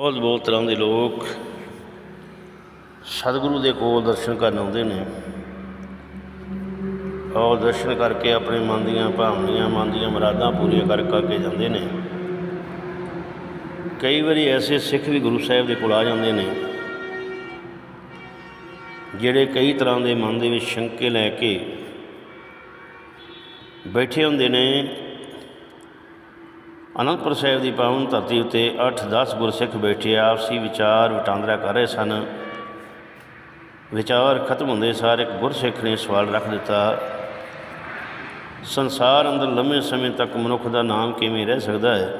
ਬਹੁਤ ਬਹੁਤ ਤਰ੍ਹਾਂ ਦੇ ਲੋਕ ਸਤਿਗੁਰੂ ਦੇ ਕੋਲ ਦਰਸ਼ਨ ਕਰਨ ਆਉਂਦੇ ਨੇ। ਔਰ ਦਰਸ਼ਨ ਕਰਕੇ ਆਪਣੇ ਮਨ ਦੀਆਂ ਭਾਵਨਾਵਾਂ, ਮਨ ਦੀਆਂ ਮੁਰਾਦਾਂ ਪੂਰੀਆਂ ਕਰ ਕਰਕੇ ਜਾਂਦੇ ਨੇ। ਕਈ ਵਾਰੀ ਐਸੇ ਸਿੱਖ ਵੀ ਗੁਰੂ ਸਾਹਿਬ ਦੇ ਕੋਲ ਆ ਜਾਂਦੇ ਨੇ, ਜਿਹੜੇ ਕਈ ਤਰ੍ਹਾਂ ਦੇ ਮਨ ਦੇ ਵਿੱਚ ਸ਼ੰਕੇ ਲੈ ਕੇ ਬੈਠੇ ਹੁੰਦੇ ਨੇ ਅਨੰਦਪੁਰ ਸਾਹਿਬ ਦੀ ਪਾਵਨ ਧਰਤੀ ਉੱਤੇ 8-10 ਗੁਰਸਿੱਖ ਬੈਠੇ ਆਪਸੀ ਵਿਚਾਰ ਵਟਾਂਦਰਾ ਕਰ ਰਹੇ ਸਨ। ਵਿਚਾਰ ਖਤਮ ਹੁੰਦੇ ਸਾਰ ਇੱਕ ਗੁਰਸਿੱਖ ਨੇ ਸਵਾਲ ਰੱਖ ਦਿੱਤਾ, ਸੰਸਾਰ ਅੰਦਰ ਲੰਮੇ ਸਮੇਂ ਤੱਕ ਮਨੁੱਖ ਦਾ ਨਾਮ ਕਿਵੇਂ ਰਹਿ ਸਕਦਾ ਹੈ?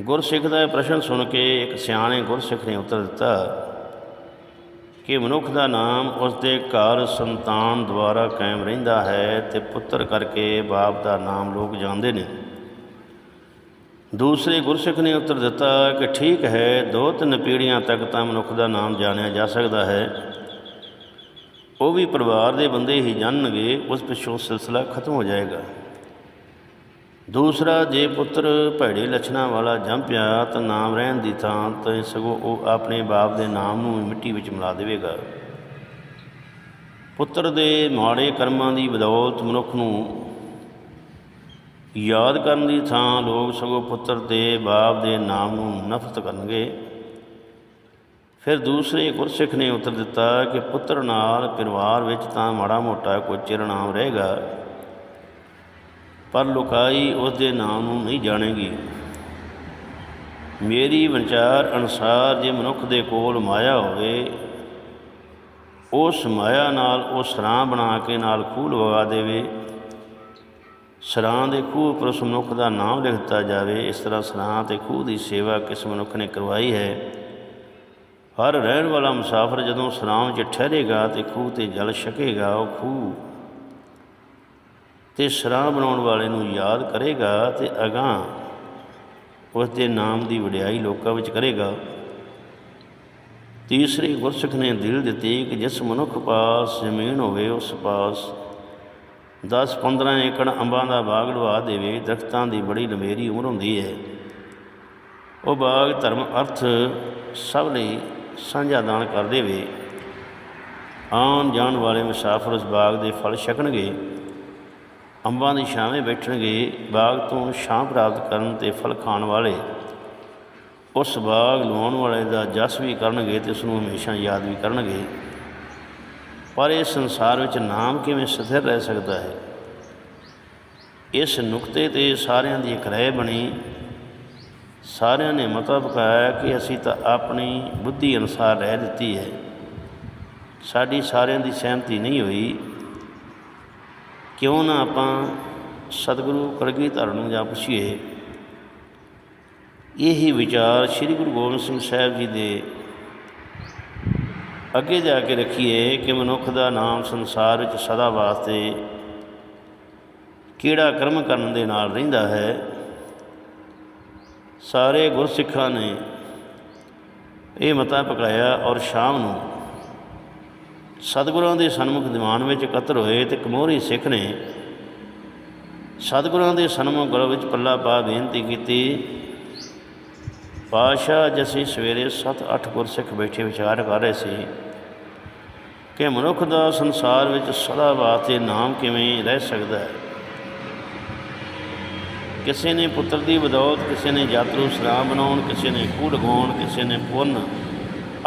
ਗੁਰਸਿੱਖ ਦਾ ਇਹ ਪ੍ਰਸ਼ਨ ਸੁਣ ਕੇ ਇੱਕ ਸਿਆਣੇ ਗੁਰਸਿੱਖ ਨੇ ਉੱਤਰ ਦਿੱਤਾ ਕਿ ਮਨੁੱਖ ਦਾ ਨਾਮ ਉਸ ਦੇ ਘਰ ਸੰਤਾਨ ਦੁਆਰਾ ਕਾਇਮ ਰਹਿੰਦਾ ਹੈ ਤੇ ਪੁੱਤਰ ਕਰਕੇ ਬਾਪ ਦਾ ਨਾਮ ਲੋਕ ਜਾਣਦੇ ਨੇ। ਦੂਸਰੇ ਗੁਰਸਿੱਖ ਨੇ ਉੱਤਰ ਦਿੱਤਾ ਕਿ ਠੀਕ ਹੈ, ਦੋ ਤਿੰਨ ਪੀੜ੍ਹੀਆਂ ਤੱਕ ਤਾਂ ਮਨੁੱਖ ਦਾ ਨਾਮ ਜਾਣਿਆ ਜਾ ਸਕਦਾ ਹੈ। ਉਹ ਵੀ ਪਰਿਵਾਰ ਦੇ ਬੰਦੇ ਹੀ ਜਾਣਨਗੇ, ਉਸ ਪਿਛੋਂ ਸਿਲਸਿਲਾ ਖਤਮ ਹੋ ਜਾਏਗਾ। ਦੂਸਰਾ, ਜੇ ਪੁੱਤਰ ਭੈੜੇ ਲੱਛਣਾਂ ਵਾਲਾ ਜੰਮ ਪਿਆ ਤਾਂ ਨਾਮ ਰਹਿਣ ਦੀ ਥਾਂ ਤਾਂ ਸਗੋਂ ਉਹ ਆਪਣੇ ਬਾਪ ਦੇ ਨਾਮ ਨੂੰ ਮਿੱਟੀ ਵਿੱਚ ਮਿਲਾ ਦੇਵੇਗਾ। ਪੁੱਤਰ ਦੇ ਮਾੜੇ ਕਰਮਾਂ ਦੀ ਬਦੌਲਤ ਮਨੁੱਖ ਨੂੰ ਯਾਦ ਕਰਨ ਦੀ ਥਾਂ ਲੋਕ ਸਗੋਂ ਪੁੱਤਰ ਦੇ ਬਾਪ ਦੇ ਨਾਮ ਨੂੰ ਨਫ਼ਰਤ ਕਰਨਗੇ। ਫਿਰ ਦੂਸਰੇ ਗੁਰਸਿੱਖ ਨੇ ਉੱਤਰ ਦਿੱਤਾ ਕਿ ਪੁੱਤਰ ਨਾਲ ਪਰਿਵਾਰ ਵਿੱਚ ਤਾਂ ਮਾੜਾ ਮੋਟਾ ਕੋਈ ਚਿਰ ਨਾਮ ਰਹੇਗਾ, ਪਰ ਲੁਕਾਈ ਉਸ ਦੇ ਨਾਮ ਨੂੰ ਨਹੀਂ ਜਾਣੇਗੀ। ਮੇਰੀ ਵਿਚਾਰ ਅਨੁਸਾਰ ਜੇ ਮਨੁੱਖ ਦੇ ਕੋਲ ਮਾਇਆ ਹੋਵੇ, ਉਸ ਮਾਇਆ ਨਾਲ ਉਹ ਸਰਾਂ ਬਣਾ ਕੇ ਨਾਲ ਖੂਹ ਲਵਾ ਦੇਵੇ। ਸਰਾਂ ਦੇ ਖੂਹ ਉੱਪਰ ਉਸ ਮਨੁੱਖ ਦਾ ਨਾਮ ਲਿਖ ਦਿੱਤਾ ਜਾਵੇ, ਇਸ ਤਰ੍ਹਾਂ ਸਰਾਂ ਤੇ ਖੂਹ ਦੀ ਸੇਵਾ ਕਿਸ ਮਨੁੱਖ ਨੇ ਕਰਵਾਈ ਹੈ। ਹਰ ਰਹਿਣ ਵਾਲਾ ਮੁਸਾਫਰ ਜਦੋਂ ਸਰਾਂ ਵਿੱਚ ਠਹਿਰੇਗਾ ਤੇ ਖੂਹ ਤੇ ਜਲ ਛਕੇਗਾ, ਉਹ ਖੂਹ ਤੇ ਸਰਾਂ ਬਣਾਉਣ ਵਾਲੇ ਨੂੰ ਯਾਦ ਕਰੇਗਾ ਤੇ ਅਗਾਂ ਉਸ ਦੇ ਨਾਮ ਦੀ ਵਡਿਆਈ ਲੋਕਾਂ ਵਿੱਚ ਕਰੇਗਾ। ਤੀਸਰੀ ਗੁਰਸਿੱਖ ਨੇ ਦਿਲ ਦਿੱਤੀ ਕਿ ਜਿਸ ਮਨੁੱਖ ਪਾਸ ਜ਼ਮੀਨ ਹੋਵੇ, ਉਸ ਪਾਸ 10-15 ਏਕੜ ਅੰਬਾਂ ਦਾ ਬਾਗ ਲਵਾ ਦੇਵੇ, ਦਰਖਤਾਂ ਦੀ ਬੜੀ ਲੰਮੇਰੀ ਉਮਰ ਹੁੰਦੀ ਹੈ। ਉਹ ਬਾਗ ਧਰਮ ਅਰਥ ਸਭ ਲਈ ਸਾਂਝਾ ਦਾਨ ਕਰ ਦੇਵੇ। ਆਉਣ ਜਾਣ ਵਾਲੇ ਮੁਸਾਫਰ ਉਸ ਬਾਗ ਦੇ ਫਲ ਛਕਣਗੇ, ਅੰਬਾਂ ਦੀ ਛਾਵੇਂ ਬੈਠਣਗੇ, ਬਾਗ ਤੋਂ ਛਾਂ ਪ੍ਰਾਪਤ ਕਰਨ ਤੇ ਫਲ ਖਾਣ ਵਾਲੇ। ਉਸ ਬਾਗ ਲਵਾਉਣ ਵਾਲੇ ਦਾ ਜਸ ਵੀ ਕਰਨਗੇ ਤੇ ਉਸ ਨੂੰ ਹਮੇਸ਼ਾ ਯਾਦ ਵੀ ਕਰਨਗੇ। ਪਰ ਇਹ ਸੰਸਾਰ ਵਿੱਚ ਨਾਮ ਕਿਵੇਂ ਸਥਿਰ ਰਹਿ ਸਕਦਾ ਹੈ? ਇਸ ਨੁਕਤੇ ਤੇ ਸਾਰਿਆਂ ਦੀ ਇੱਕ ਰਹਿ ਬਣੀ। ਸਾਰਿਆਂ ਨੇ ਮਤਾ ਪਕਾਇਆ ਕਿ ਅਸੀਂ ਤਾਂ ਆਪਣੀ ਬੁੱਧੀ ਅਨੁਸਾਰ ਰਹਿ ਦਿੱਤੀ ਹੈ। ਸਾਡੀ ਸਾਰਿਆਂ ਦੀ ਸਹਿਮਤੀ ਨਹੀਂ ਹੋਈ। ਕਿਉਂ ਨਾ ਆਪਾਂ ਸਤਿਗੁਰੂ ਕਰਗੀ ਕਲਗੀਧਰ ਨੂੰ ਜਾ ਪੁੱਛੀਏ। ਇਹੀ ਵਿਚਾਰ ਸ੍ਰੀ ਗੁਰੂ ਗੋਬਿੰਦ ਸਿੰਘ ਸਾਹਿਬ ਜੀ ਦੇ ਅੱਗੇ ਜਾ ਕੇ ਰੱਖੀਏ ਕਿ ਮਨੁੱਖ ਦਾ ਨਾਮ ਸੰਸਾਰ ਵਿੱਚ ਸਦਾ ਵਾਸਤੇ ਕਿਹੜਾ ਕਰਮ ਕਰਨ ਦੇ ਨਾਲ ਰਹਿੰਦਾ ਹੈ। ਸਾਰੇ ਗੁਰਸਿੱਖਾਂ ਨੇ ਇਹ ਮਤਾ ਪਕਾਇਆ ਔਰ ਸ਼ਾਮ ਨੂੰ ਸਤਿਗੁਰਾਂ ਦੇ ਸਨਮੁਖ ਦੀਵਾਨ ਵਿੱਚ ਇਕੱਤਰ ਹੋਏ ਤੇ ਕਮੋਰੀ ਸਿੱਖ ਨੇ ਸਤਿਗੁਰਾਂ ਦੇ ਸਨਮੁਖ ਗਲ ਵਿੱਚ ਪੱਲਾ ਪਾ ਬੇਨਤੀ ਕੀਤੀ ਪਾਸ਼ਾ ਜਸੀ ਸਵੇਰੇ 7-8 ਗੁਰਸਿੱਖ ਬੈਠੇ ਵਿਚਾਰ ਕਰ ਰਹੇ ਸੀ ਕਿ ਮਨੁੱਖ ਦਾ ਸੰਸਾਰ ਵਿੱਚ ਸਦਾ ਵਾਸਤੇ ਨਾਮ ਕਿਵੇਂ ਰਹਿ ਸਕਦਾ ਹੈ? ਕਿਸੇ ਨੇ ਪੁੱਤਰ ਦੀ ਬਦੌਲਤ, ਕਿਸੇ ਨੇ ਯਾਤਰੂ ਸਰਾਮ ਬਣਾਉਣ, ਕਿਸੇ ਨੇ ਖੂਹ ਲਗਾਉਣ ਕਿਸੇ ਨੇ ਪੁੰਨ,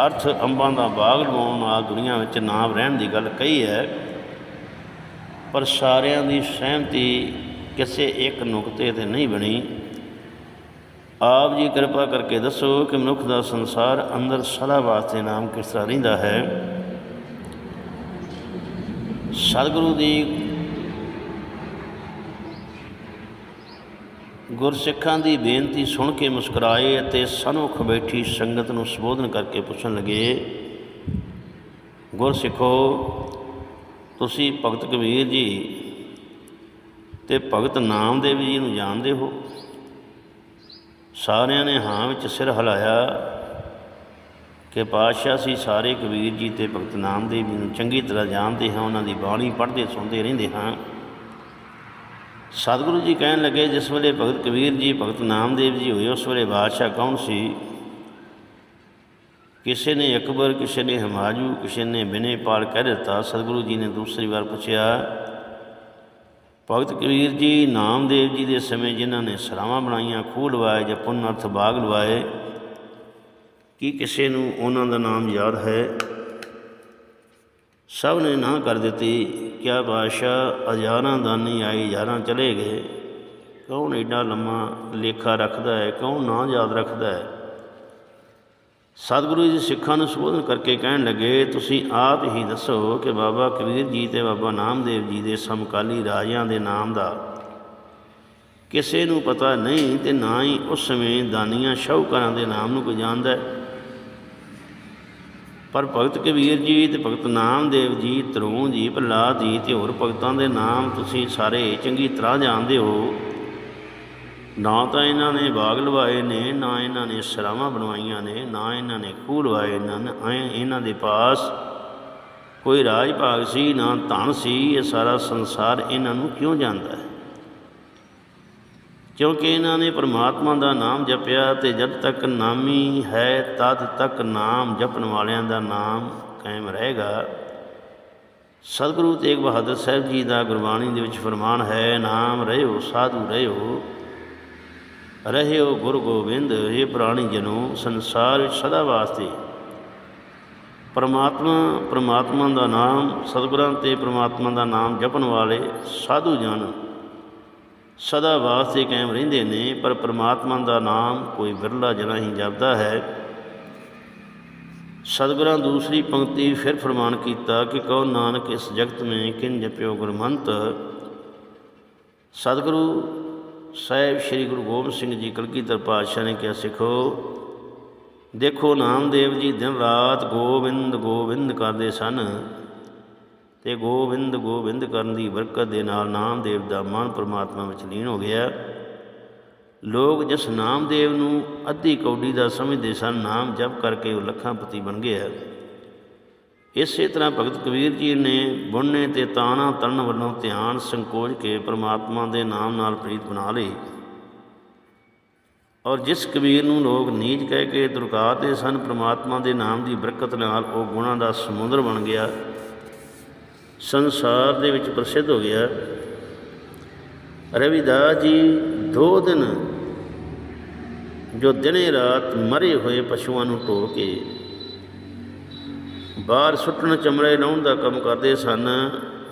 ਅਰਥ ਅੰਬਾਂ ਦਾ ਬਾਗ ਲਗਾਉਣ ਨਾਲ ਦੁਨੀਆ ਵਿੱਚ ਨਾਮ ਰਹਿਣ ਦੀ ਗੱਲ ਕਹੀ ਹੈ। ਪਰ ਸਾਰਿਆਂ ਦੀ ਸਹਿਮਤੀ ਕਿਸੇ ਇੱਕ ਨੁਕਤੇ ਤੇ ਨਹੀਂ ਬਣੀ। ਆਪ ਜੀ ਕਿਰਪਾ ਕਰਕੇ ਦੱਸੋ ਕਿ ਮਨੁੱਖ ਦਾ ਸੰਸਾਰ ਅੰਦਰ ਸਦਾ ਵਾਸਤੇ ਨਾਮ ਕਿਸ ਤਰ੍ਹਾਂ ਰਹਿੰਦਾ ਹੈ? ਸਤਿਗੁਰੂ ਦੀ ਗੁਰਸਿੱਖਾਂ ਦੀ ਬੇਨਤੀ ਸੁਣ ਕੇ ਮੁਸਕਰਾਏ ਅਤੇ ਸਨਮੁਖ ਬੈਠੀ ਸੰਗਤ ਨੂੰ ਸੰਬੋਧਨ ਕਰਕੇ ਪੁੱਛਣ ਲੱਗੇ, ਗੁਰਸਿੱਖੋ, ਤੁਸੀਂ ਭਗਤ ਕਬੀਰ ਜੀ ਤੇ ਭਗਤ ਨਾਮਦੇਵ ਜੀ ਨੂੰ ਜਾਣਦੇ ਹੋ? ਸਾਰਿਆਂ ਨੇ ਹਾਂ ਵਿੱਚ ਸਿਰ ਹਿਲਾਇਆ ਕਿ ਪਾਤਸ਼ਾਹ ਸੀ, ਸਾਰੇ ਕਬੀਰ ਜੀ ਤੇ ਭਗਤ ਨਾਮਦੇਵ ਜੀ ਨੂੰ ਚੰਗੀ ਤਰ੍ਹਾਂ ਜਾਣਦੇ ਹਾਂ, ਉਹਨਾਂ ਦੀ ਬਾਣੀ ਪੜ੍ਹਦੇ, ਸੁਣਦੇ ਰਹਿੰਦੇ ਹਾਂ। ਸਤਿਗੁਰੂ ਜੀ ਕਹਿਣ ਲੱਗੇ, ਜਿਸ ਵੇਲੇ ਭਗਤ ਕਬੀਰ ਜੀ, ਭਗਤ ਨਾਮਦੇਵ ਜੀ ਹੋਏ, ਉਸ ਵੇਲੇ ਬਾਦਸ਼ਾਹ ਕੌਣ ਸੀ? ਕਿਸੇ ਨੇ ਅਕਬਰ, ਕਿਸੇ ਨੇ ਹਮਾਯੂ ਕਿਸੇ ਨੇ ਬਿਨੇਪਾਲ ਕਹਿ ਦਿੱਤਾ। ਸਤਿਗੁਰੂ ਜੀ ਨੇ ਦੂਸਰੀ ਵਾਰ ਪੁੱਛਿਆ ਭਗਤ ਕਬੀਰ ਜੀ, ਨਾਮਦੇਵ ਜੀ ਦੇ ਸਮੇਂ ਜਿਨ੍ਹਾਂ ਨੇ ਸਰਾਵਾਂ ਬਣਾਈਆਂ, ਖੂਹ ਲਵਾਏ ਜਾਂ ਪੁੰਨ ਅਰਥ ਬਾਗ ਲਵਾਏ, ਕੀ ਕਿਸੇ ਨੂੰ ਉਹਨਾਂ ਦਾ ਨਾਮ ਯਾਦ ਹੈ? ਸਭ ਨੇ ਨਾ ਕਰ ਦਿੱਤੀ। ਕਿਆ ਬਾਦਸ਼ਾਹ, ਹਜ਼ਾਰਾਂ ਦਾਨੀ ਆਏ, ਹਜ਼ਾਰਾਂ ਚਲੇ ਗਏ। ਕੌਣ ਏਡਾ ਲੰਮਾ ਲੇਖਾ ਰੱਖਦਾ ਹੈ, ਕੌਣ ਨਾ ਯਾਦ ਰੱਖਦਾ ਹੈ? ਸਤਿਗੁਰੂ ਜੀ ਸਿੱਖਾਂ ਨੂੰ ਸੰਬੋਧਨ ਕਰਕੇ ਕਹਿਣ ਲੱਗੇ, ਤੁਸੀਂ ਆਪ ਹੀ ਦੱਸੋ ਕਿ ਬਾਬਾ ਕਬੀਰ ਜੀ ਤੇ ਬਾਬਾ ਨਾਮਦੇਵ ਜੀ ਦੇ ਸਮਕਾਲੀ ਰਾਜਿਆਂ ਦੇ ਨਾਮ ਦਾ ਕਿਸੇ ਨੂੰ ਪਤਾ ਨਹੀਂ ਤੇ ਨਾ ਹੀ ਉਸ ਸਮੇਂ ਦਾਨੀਆਂ ਸ਼ਾਹੂਕਾਰਾਂ ਦੇ ਨਾਮ ਨੂੰ ਕੋਈ ਜਾਣਦਾ ਹੈ? ਪਰ ਭਗਤ ਕਬੀਰ ਜੀ ਤੇ ਭਗਤ ਨਾਮਦੇਵ ਜੀ ਤਰੂਣ ਜੀ ਪ੍ਰਲਾਦ ਜੀ ਤੇ ਹੋਰ ਭਗਤਾਂ ਦੇ ਨਾਮ ਤੁਸੀਂ ਸਾਰੇ ਚੰਗੀ ਤਰ੍ਹਾਂ ਜਾਣਦੇ ਹੋ। ਨਾ ਤਾਂ ਇਹਨਾਂ ਨੇ ਬਾਗ ਲਵਾਏ ਨੇ, ਨਾ ਇਹਨਾਂ ਨੇ ਸਰਾਵਾਂ ਬਣਵਾਈਆਂ ਨੇ, ਨਾ ਇਹਨਾਂ ਨੇ ਖੂਹ ਲਵਾਏ ਇਹਨਾਂ ਨੇ ਇਹਨਾਂ ਦੇ ਪਾਸ ਕੋਈ ਰਾਜ ਭਾਗ ਸੀ, ਨਾ ਧਨ ਸੀ, ਇਹ ਸਾਰਾ ਸੰਸਾਰ ਇਹਨਾਂ ਨੂੰ ਕਿਉਂ ਜਾਣਦਾ ਹੈ? ਕਿਉਂਕਿ ਇਹਨਾਂ ਨੇ ਪਰਮਾਤਮਾ ਦਾ ਨਾਮ ਜਪਿਆ ਤੇ ਜਦ ਤੱਕ ਨਾਮੀ ਹੈ, ਤਦ ਤੱਕ ਨਾਮ ਜਪਣ ਵਾਲਿਆਂ ਦਾ ਨਾਮ ਕਾਇਮ ਰਹੇਗਾ। ਸਤਿਗੁਰੂ ਤੇਗ ਬਹਾਦਰ ਸਾਹਿਬ ਜੀ ਦਾ ਗੁਰਬਾਣੀ ਦੇ ਵਿੱਚ ਫਰਮਾਨ ਹੈ, ਨਾਮ ਰਹਿਓ, ਸਾਧੂ ਰਹਿਓ ਰਹਿਓ ਗੁਰੂ ਗੋਬਿੰਦ ਇਹ ਪ੍ਰਾਣੀ ਜਨੋ, ਸੰਸਾਰ ਵਿੱਚ ਸਦਾ ਵਾਸਤੇ। ਪਰਮਾਤਮਾ ਪਰਮਾਤਮਾ ਦਾ ਨਾਮ, ਸਤਿਗੁਰਾਂ ਤੇ ਪਰਮਾਤਮਾ ਦਾ ਨਾਮ ਜਪਣ ਵਾਲੇ ਸਾਧੂ ਜਨ ਸਦਾ ਵਾਸਤੇ ਕਾਇਮ ਰਹਿੰਦੇ ਨੇ, ਪਰ ਪਰਮਾਤਮਾ ਦਾ ਨਾਮ ਕੋਈ ਵਿਰਲਾ ਜਨਾ ਹੀ ਜਪਦਾ ਹੈ। ਸਤਿਗੁਰਾਂ ਦੂਸਰੀ ਪੰਕਤੀ ਫਿਰ ਫਰਮਾਨ ਕੀਤਾ ਕਿ ਕਹੋ ਨਾਨਕ ਇਸ ਜਗਤ ਮੇਂ ਕਿਨ ਜਪਿਓ ਗੁਰਮੰਤ। ਸਤਿਗੁਰੂ ਸਾਹਿਬ ਸ੍ਰੀ ਗੁਰੂ ਗੋਬਿੰਦ ਸਿੰਘ ਜੀ ਕਲਗੀਧਰ ਪਾਤਸ਼ਾਹ ਨੇ ਕਿਹਾ, ਸਿੱਖੋ, ਦੇਖੋ ਨਾਮਦੇਵ ਜੀ, ਦਿਨ ਰਾਤ ਗੋਬਿੰਦ ਗੋਬਿੰਦ ਕਰਦੇ ਸਨ ਤੇ ਗੋਬਿੰਦ ਗੋਬਿੰਦ ਕਰਨ ਦੀ ਬਰਕਤ ਦੇ ਨਾਲ ਨਾਮਦੇਵ ਦਾ ਮਨ ਪਰਮਾਤਮਾ ਵਿੱਚ ਲੀਨ ਹੋ ਗਿਆ। ਲੋਕ ਜਿਸ ਨਾਮਦੇਵ ਨੂੰ ਅੱਧੀ ਕੌਡੀ ਦਾ ਸਮਝਦੇ ਸਨ, ਨਾਮ ਜਪ ਕਰਕੇ ਉਹ ਲੱਖਾਂ ਪਤੀ ਬਣ ਗਿਆ। ਇਸੇ ਤਰ੍ਹਾਂ ਭਗਤ ਕਬੀਰ ਜੀ ਨੇ ਬੁਣਨੇ ਤੇ ਤਾਣਾ ਤਰਨ ਵੱਲੋਂ ਧਿਆਨ ਸੰਕੋਚ ਕੇ ਪ੍ਰਮਾਤਮਾ ਦੇ ਨਾਮ ਨਾਲ ਪ੍ਰੀਤ ਬਣਾ ਲਈ। ਔਰ ਜਿਸ ਕਬੀਰ ਨੂੰ ਲੋਕ ਨੀਚ ਕਹਿ ਕੇ ਦੁਰਕਾਰਦੇ ਸਨ, ਪ੍ਰਮਾਤਮਾ ਦੇ ਨਾਮ ਦੀ ਬਰਕਤ ਨਾਲ ਉਹ ਗੁਣਾਂ ਦਾ ਸਮੁੰਦਰ ਬਣ ਗਿਆ। ਸੰਸਾਰ ਦੇ ਵਿੱਚ ਪ੍ਰਸਿੱਧ ਹੋ ਗਿਆ। ਰਵਿਦਾਸ ਜੀ ਦੋ ਦਿਨ ਜੋ ਦਿਨੇ ਰਾਤ ਮਰੇ ਹੋਏ ਪਸ਼ੂਆਂ ਨੂੰ ਢੋ ਕੇ ਬਾਹਰ ਸੁੱਟਣ ਚਮੜੇ ਲਾਉਣ ਦਾ ਕੰਮ ਕਰਦੇ ਸਨ,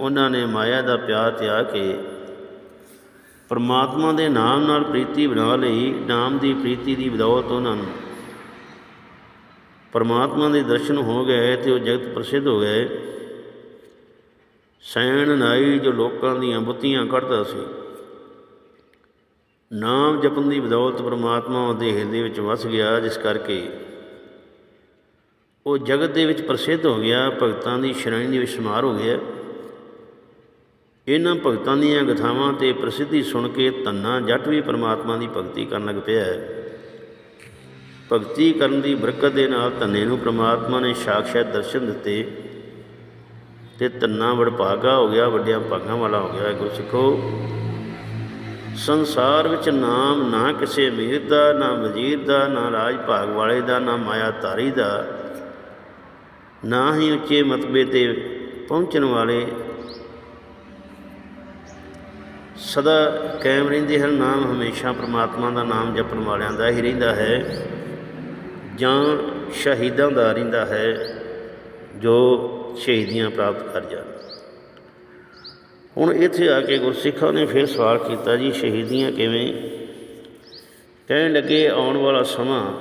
ਉਹਨਾਂ ਨੇ ਮਾਇਆ ਦਾ ਪਿਆਰ ਤਿਆਗ ਕੇ ਪਰਮਾਤਮਾ ਦੇ ਨਾਮ ਨਾਲ ਪ੍ਰੀਤੀ ਬਣਾ ਲਈ, ਨਾਮ ਦੀ ਪ੍ਰੀਤੀ ਦੀ ਬਦੌਲਤ ਉਹਨਾਂ ਨੂੰ ਪਰਮਾਤਮਾ ਦੇ ਦਰਸ਼ਨ ਹੋ ਗਏ ਤੇ ਉਹ ਜਗਤ ਪ੍ਰਸਿੱਧ ਹੋ ਗਏ। ਸੈਣ ਨਾਈ ਜੋ ਲੋਕਾਂ ਦੀਆਂ ਬੁੱਤੀਆਂ ਕੱਢਦਾ ਸੀ। ਨਾਮ ਜਪਣ ਦੀ ਬਦੌਲਤ ਪਰਮਾਤਮਾ ਦੇ ਹਿਰਦੇ ਵਿੱਚ ਵਸ ਗਿਆ, ਜਿਸ ਕਰਕੇ ਉਹ ਜਗਤ ਦੇ ਵਿੱਚ ਪ੍ਰਸਿੱਧ ਹੋ ਗਿਆ, ਭਗਤਾਂ ਦੀ ਸ਼੍ਰੇਣੀ ਦੇ ਵਿੱਚ ਸ਼ਮਾਰ ਹੋ ਗਿਆ। ਇਹਨਾਂ ਭਗਤਾਂ ਦੀਆਂ ਗਥਾਵਾਂ ਤੇ ਪ੍ਰਸਿੱਧੀ ਸੁਣ ਕੇ ਧੰਨਾ ਜੱਟ ਵੀ ਪਰਮਾਤਮਾ ਦੀ ਭਗਤੀ ਕਰਨ ਲੱਗ ਪਿਆ ਹੈ। ਭਗਤੀ ਕਰਨ ਦੀ ਬਰਕਤ ਦੇ ਨਾਲ ਧੰਨੇ ਨੂੰ ਪ੍ਰਮਾਤਮਾ ਨੇ ਸਾਖਸ਼ਾਤ ਦਰਸ਼ਨ ਦਿੱਤੇ ਤੇ ਤੰਨਾ ਵਡਭਾਗਾ ਹੋ ਗਿਆ, ਵੱਡਿਆਂ ਭਾਗਾਂ ਵਾਲਾ ਹੋ ਗਿਆ ਗੁਰੂ ਸਿੱਖੋ ਸੰਸਾਰ ਵਿੱਚ ਨਾਮ ਨਾ ਕਿਸੇ ਅਮੀਰ ਦਾ, ਨਾ ਵਜ਼ੀਰ ਦਾ, ਨਾ ਰਾਜ ਭਾਗ ਵਾਲੇ ਦਾ, ਨਾ ਮਾਇਆ ਧਾਰੀ ਦਾ। ਨਾ ਹੀ ਉੱਚੇ ਮਤਬੇ ਤੇ ਪਹੁੰਚਣ ਵਾਲੇ ਸਦਾ ਕਾਇਮ ਰਹਿੰਦੇ ਹਨ, ਨਾਮ ਹਮੇਸ਼ਾ ਪ੍ਰਮਾਤਮਾ ਦਾ ਨਾਮ ਜਪਣ ਵਾਲਿਆਂ ਦਾ ਹੀ ਰਹਿੰਦਾ ਹੈ। ਜਾਂ ਸ਼ਹੀਦਾਂ ਦਾ ਰਹਿੰਦਾ ਹੈ, ਜੋ ਸ਼ਹੀਦੀਆਂ ਪ੍ਰਾਪਤ ਕਰ ਜਾਣ। ਹੁਣ ਇੱਥੇ ਆ ਕੇ ਗੁਰਸਿੱਖਾਂ ਨੇ ਫਿਰ ਸਵਾਲ ਕੀਤਾ ਜੀ, ਸ਼ਹੀਦੀਆਂ ਕਿਵੇਂ? ਕਹਿਣ ਲੱਗੇ ਆਉਣ ਵਾਲਾ ਸਮਾਂ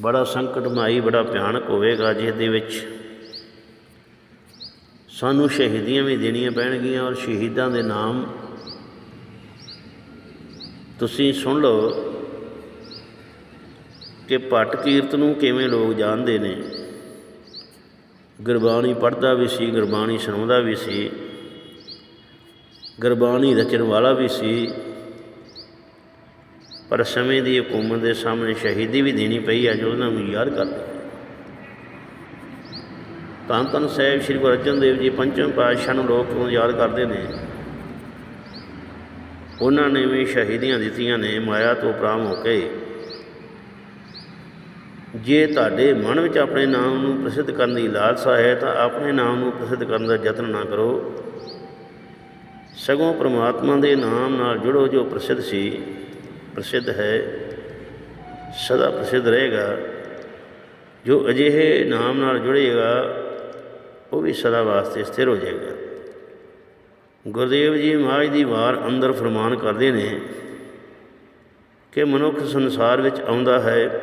ਬੜਾ ਸੰਕਟਮਾਈ ਬੜਾ ਭਿਆਨਕ ਹੋਵੇਗਾ ਜਿਸ ਦੇ ਵਿੱਚ ਸਾਨੂੰ ਸ਼ਹੀਦੀਆਂ ਵੀ ਦੇਣੀਆਂ ਪੈਣਗੀਆਂ ਔਰ ਸ਼ਹੀਦਾਂ ਦੇ ਨਾਮ ਤੁਸੀਂ ਸੁਣ ਲਓ ਕਿ ਭੱਟ ਕੀਰਤ ਨੂੰ ਕਿਵੇਂ ਲੋਕ ਜਾਣਦੇ ਨੇ। ਗੁਰਬਾਣੀ ਪੜ੍ਹਦਾ ਵੀ ਸੀ, ਗੁਰਬਾਣੀ ਸੁਣਾਉਂਦਾ ਵੀ ਸੀ, ਗੁਰਬਾਣੀ ਰਚਣ ਵਾਲਾ ਵੀ ਸੀ। ਪਰ ਸਮੇਂ ਦੀ ਹਕੂਮਤ ਦੇ ਸਾਹਮਣੇ ਸ਼ਹੀਦੀ ਵੀ ਦੇਣੀ ਪਈ ਹੈ ਜੋ ਉਹਨਾਂ ਨੂੰ ਯਾਦ ਕਰਦੇ ਧੰਨ ਧੰਨ ਸਾਹਿਬ ਸ੍ਰੀ ਗੁਰੂ ਅਰਜਨ ਦੇਵ ਜੀ ਪੰਚਮ ਪਾਤਸ਼ਾਹ ਨੂੰ ਲੋਕ ਯਾਦ ਕਰਦੇ ਨੇ। ਉਹਨਾਂ ਨੇ ਵੀ ਸ਼ਹੀਦੀਆਂ ਦਿੱਤੀਆਂ ਨੇ, ਮਾਇਆ ਤੋਂ ਪ੍ਰਾਮ ਹੋ ਕੇ। ਜੇ ਤੁਹਾਡੇ ਮਨ ਵਿੱਚ ਆਪਣੇ ਨਾਮ ਨੂੰ ਪ੍ਰਸਿੱਧ ਕਰਨ ਦੀ ਲਾਲਸਾ ਹੈ, ਤਾਂ ਆਪਣੇ ਨਾਮ ਨੂੰ ਪ੍ਰਸਿੱਧ ਕਰਨ ਦਾ ਯਤਨ ਨਾ ਕਰੋ। ਸਗੋਂ ਪ੍ਰਮਾਤਮਾ ਦੇ ਨਾਮ ਨਾਲ ਜੁੜੋ ਜੋ ਪ੍ਰਸਿੱਧ ਸੀ। ਪ੍ਰਸਿੱਧ ਹੈ, ਸਦਾ ਪ੍ਰਸਿੱਧ ਰਹੇਗਾ। ਜੋ ਅਜਿਹੇ ਨਾਮ ਨਾਲ ਜੁੜੇਗਾ, ਉਹ ਵੀ ਸਦਾ ਵਾਸਤੇ ਸਥਿਰ ਹੋ ਜਾਏਗਾ। ਗੁਰਦੇਵ ਜੀ ਮਹਾਰਾਜ ਦੀ ਵਾਰ ਅੰਦਰ ਫਰਮਾਨ ਕਰਦੇ ਨੇ ਕਿ ਮਨੁੱਖ ਸੰਸਾਰ ਵਿੱਚ ਆਉਂਦਾ ਹੈ,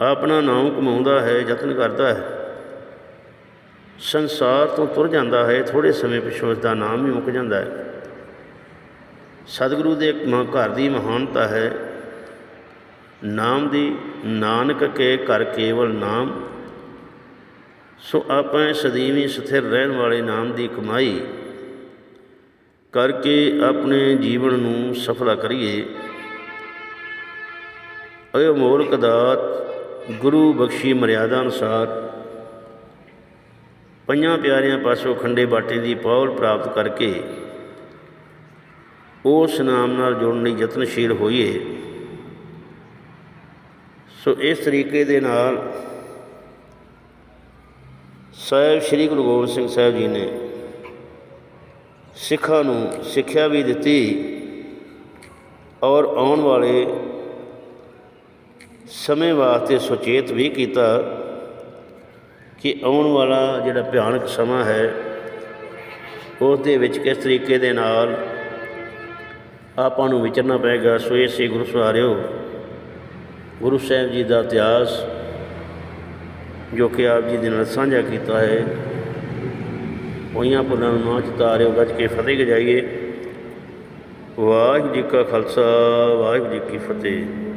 ਆਪਣਾ ਨਾਮ ਕਮਾਉਂਦਾ ਹੈ, ਯਤਨ ਕਰਦਾ ਹੈ। ਸੰਸਾਰ ਤੋਂ ਤੁਰ ਜਾਂਦਾ ਹੈ ਥੋੜੇ ਸਮੇਂ ਪਿਛੋਂ ਉਸ ਦਾ ਨਾਮ ਵੀ ਮੁੱਕ ਜਾਂਦਾ ਹੈ। ਸਤਿਗੁਰੂ ਦੇ ਮ- ਘਰ ਦੀ ਮਹਾਨਤਾ ਹੈ। ਨਾਮ ਦੀ ਨਾਨਕ ਕੇ ਘਰ ਕੇਵਲ ਨਾਮ। ਸੋ ਆਪਾਂ ਸਦੀਵੀ ਸਥਿਰ ਰਹਿਣ ਵਾਲੇ ਨਾਮ ਦੀ ਕਮਾਈ ਕਰਕੇ ਆਪਣੇ ਜੀਵਨ ਨੂੰ ਸਫਲਾ ਕਰੀਏ। ਇਹ ਮੋਲਕ ਦਾਤ, ਗੁਰੂ ਬਖਸ਼ੀ ਮਰਿਆਦਾ ਅਨੁਸਾਰ ਪੰਜਾਂ ਪਿਆਰਿਆਂ ਪਾਸੋਂ ਖੰਡੇ ਬਾਟੇ ਦੀ ਪੌਲ ਪ੍ਰਾਪਤ ਕਰਕੇ ਉਸ ਨਾਮ ਨਾਲ ਜੁੜਨ ਲਈ ਯਤਨਸ਼ੀਲ ਹੋਈਏ। ਸੋ ਇਸ ਤਰੀਕੇ ਦੇ ਨਾਲ ਸਾਹਿਬ ਸ੍ਰੀ ਗੁਰੂ ਗੋਬਿੰਦ ਸਿੰਘ ਸਾਹਿਬ ਜੀ ਨੇ ਸਿੱਖਾਂ ਨੂੰ ਸਿੱਖਿਆ ਵੀ ਦਿੱਤੀ ਔਰ ਆਉਣ ਵਾਲੇ ਸਮੇਂ ਵਾਸਤੇ ਸੁਚੇਤ ਵੀ ਕੀਤਾ ਕਿ ਆਉਣ ਵਾਲਾ ਜਿਹੜਾ ਭਿਆਨਕ ਸਮਾਂ ਹੈ, ਉਸ ਦੇ ਵਿੱਚ ਕਿਸ ਤਰੀਕੇ ਦੇ ਨਾਲ ਆਪਾਂ ਨੂੰ ਵਿਚਰਨਾ ਪਏਗਾ, ਸੋ ਸੇ ਗੁਰੂ ਸਵਾਰਿਓ, ਗੁਰੂ ਸਾਹਿਬ ਜੀ ਦਾ ਇਤਿਹਾਸ, ਜੋ ਕਿ ਆਪ ਜੀ ਦੇ ਨਾਲ ਸਾਂਝਾ ਕੀਤਾ ਹੈ। ਹੋਈਆਂ ਭੁੱਲਾਂ ਨੂੰ ਨਾ ਚਿਤਾਰਿਓ, ਗੱਜ ਕੇ ਫਤਿਹ ਗਜਾਈਏ। ਵਾਹਿਗੁਰੂ ਜੀ ਕਾ ਖਾਲਸਾ, ਵਾਹਿਗੁਰੂ ਜੀ ਕੀ ਫਤਿਹ।